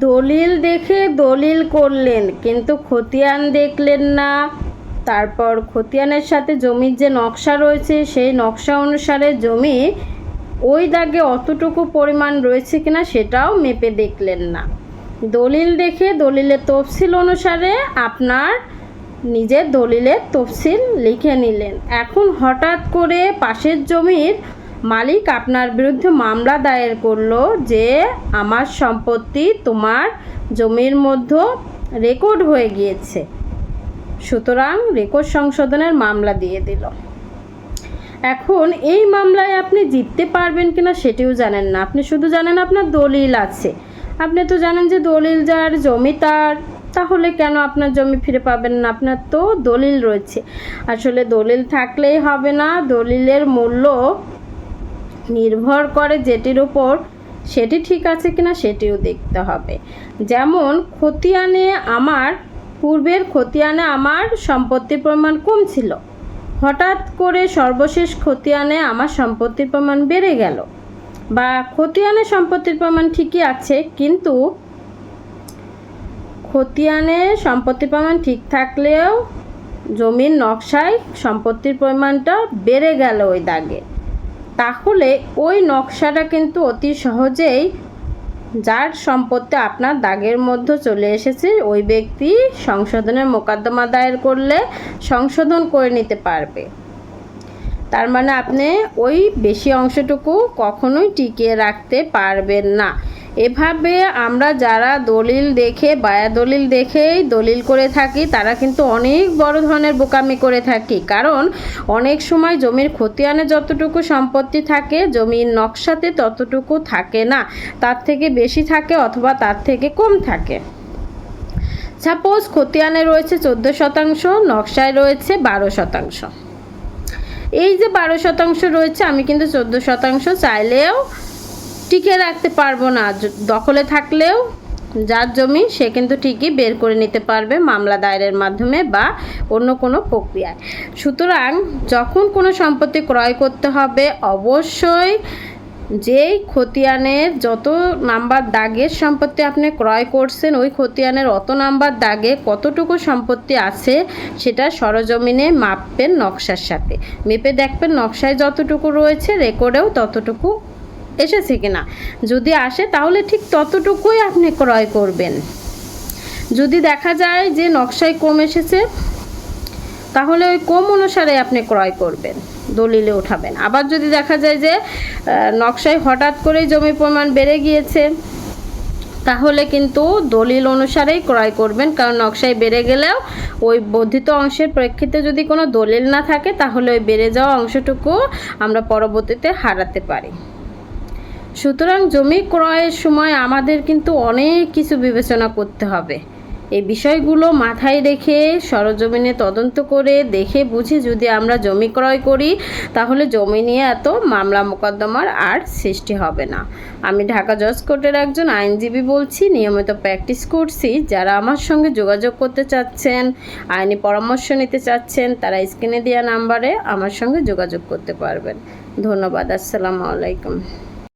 দলিল দেখে দলিল করলেন, কিন্তু খতিয়ান দেখলেন না। তারপর খতিয়ানের সাথে জমির যে নকশা রয়েছে, সেই নকশা অনুসারে জমি ওই দাগে অতটুকু পরিমাণ রয়েছে কিনা সেটাও মেপে দেখলেন না। দলিল দেখে দলিলের তফসিল অনুসারে আপনার নিজের দলিলের তফসিল লিখে নিলেন। এখন হঠাৎ করে পাশের জমির মালিক আপনার বিরুদ্ধে মামলা দায়ের করল যে আমার সম্পত্তি তোমার জমির মধ্যে রেকর্ড হয়ে গিয়েছে। সুতরাং রেকর্ড সংশোধনের মামলা দিয়ে দিল। এখন এই মামলায় আপনি জিততে পারবেন কিনা সেটিও জানেন না। আপনি শুধু জানেন আপনার দলিল আছে। আপনি তো জানেন যে দলিল যার জমি তার। তাহলে কেন আপনার জমি ফিরে পাবেন না? আপনার তো দলিল রয়েছে। আসলে দলিল থাকলেই হবে না। দলিলের মূল্য নির্ভর করে যেটির উপর সেটি ঠিক আছে কিনা সেটিও দেখতে হবে। যেমন, খতিয়ানে আমার, পূর্বের খতিয়ানে আমার সম্পত্তির পরিমাণ কম ছিল। হঠাৎ করে সর্বশেষ খতিয়ানে আমার সম্পত্তির পরিমাণ বেড়ে গেল। বা খতিয়ানে সম্পত্তির পরিমাণ ঠিকই আছে, কিন্তু খতিয়ানে সম্পত্তির পরিমাণ ঠিক থাকলেও জমির নকশায় সম্পত্তির পরিমাণটা বেড়ে গেল ওই দাগে। তাহলে ওই নকশাটা কিন্তু অতি সহজেই যার সম্পত্তি আপনার দাগের মধ্যে চলে এসেছে, ওই ব্যক্তি সংশোধনের মোকদ্দমা দায়ের করলে সংশোধন করে নিতে পারবে। তার মানে আপনি ওই বেশি অংশটুকু কখনোই টিকিয়ে রাখতে পারবেন না। এভাবে আমরা যারা দলিল দেখে, বায়া দলিল দেখেই দলিল করে থাকি, তারা কিন্তু অনেক বড় ধরনের বোকামি করে থাকি। কারণ অনেক সময় জমির খতিয়ানে যতটুকু সম্পত্তি থাকে, জমির নকশাতে ততটুকু থাকে না। তার থেকে বেশি থাকে অথবা তার থেকে কম থাকে। সাপোজ খতিয়ানে রয়েছে চোদ্দ শতাংশ, নকশায় রয়েছে বারো শতাংশ। এই যে বারো শতাংশ রয়েছে, আমি কিন্তু চোদ্দ শতাংশ চাইলেও টিকে রাখতে পারব না। দখলে থাকলেও যার জমি সে কিন্তু ঠিকই বের করে নিতে পারবে মামলা দায়েরের মাধ্যমে বা অন্য কোনো প্রক্রিয়ায়। সুতরাং যখন কোনো সম্পত্তি ক্রয় করতে হবে, অবশ্যই যেই খতিয়ানের যত নাম্বার দাগের সম্পত্তি আপনি ক্রয় করছেন, ওই খতিয়ানের অত নাম্বার দাগে কতটুকু সম্পত্তি আছে, সেটা সরজমিনে মাপবেন নকশার সাথে। মেপে দেখবেন নকশায় যতটুকু রয়েছে, রেকর্ডেও ততটুকু এসেছে কিনা? যদি আসে, তাহলে ঠিক ততটুকুই আপনি ক্রয় করবেন। যদি দেখা যায় যে নকশায় কম এসেছে, তাহলে ওই কম অনুসারে আপনি ক্রয় করবেন, দলিলে উঠাবেন। আবার যদি দেখা যায় যে নকশায় হঠাৎ করেই জমির পরিমাণ বেড়ে গিয়েছে, তাহলে কিন্তু দলিল অনুসারেই ক্রয় করবেন, কারণ নকশায় বেড়ে গেলেও ওই বর্ধিত অংশের প্রেক্ষিতে যদি কোনো দলিল না থাকে, তাহলে ওই বেড়ে যাওয়া অংশটুকু আমরা পরবর্তীতে হারাতে পারি। সুতরাং জমি ক্রয়ের সময় আমাদের কিন্তু অনেক কিছু বিবেচনা করতে হবে। এই বিষয়গুলো মাথায় রেখে সরজমিনে তদন্ত করে দেখে বুঝে যদি আমরা জমি ক্রয় করি, তাহলে জমি নিয়ে এত মামলা মোকদ্দমার আর সৃষ্টি হবে না। আমি ঢাকা জজ কোর্টের একজন আইনজীবী বলছি, নিয়মিত প্র্যাকটিস করছি। যারা আমার সঙ্গে যোগাযোগ করতে চাচ্ছেন, আইনি পরামর্শ নিতে চাচ্ছেন, তারা স্ক্রিনে দেওয়া নাম্বারে আমার সঙ্গে যোগাযোগ করতে পারবেন। ধন্যবাদ, আসসালামু আলাইকুম।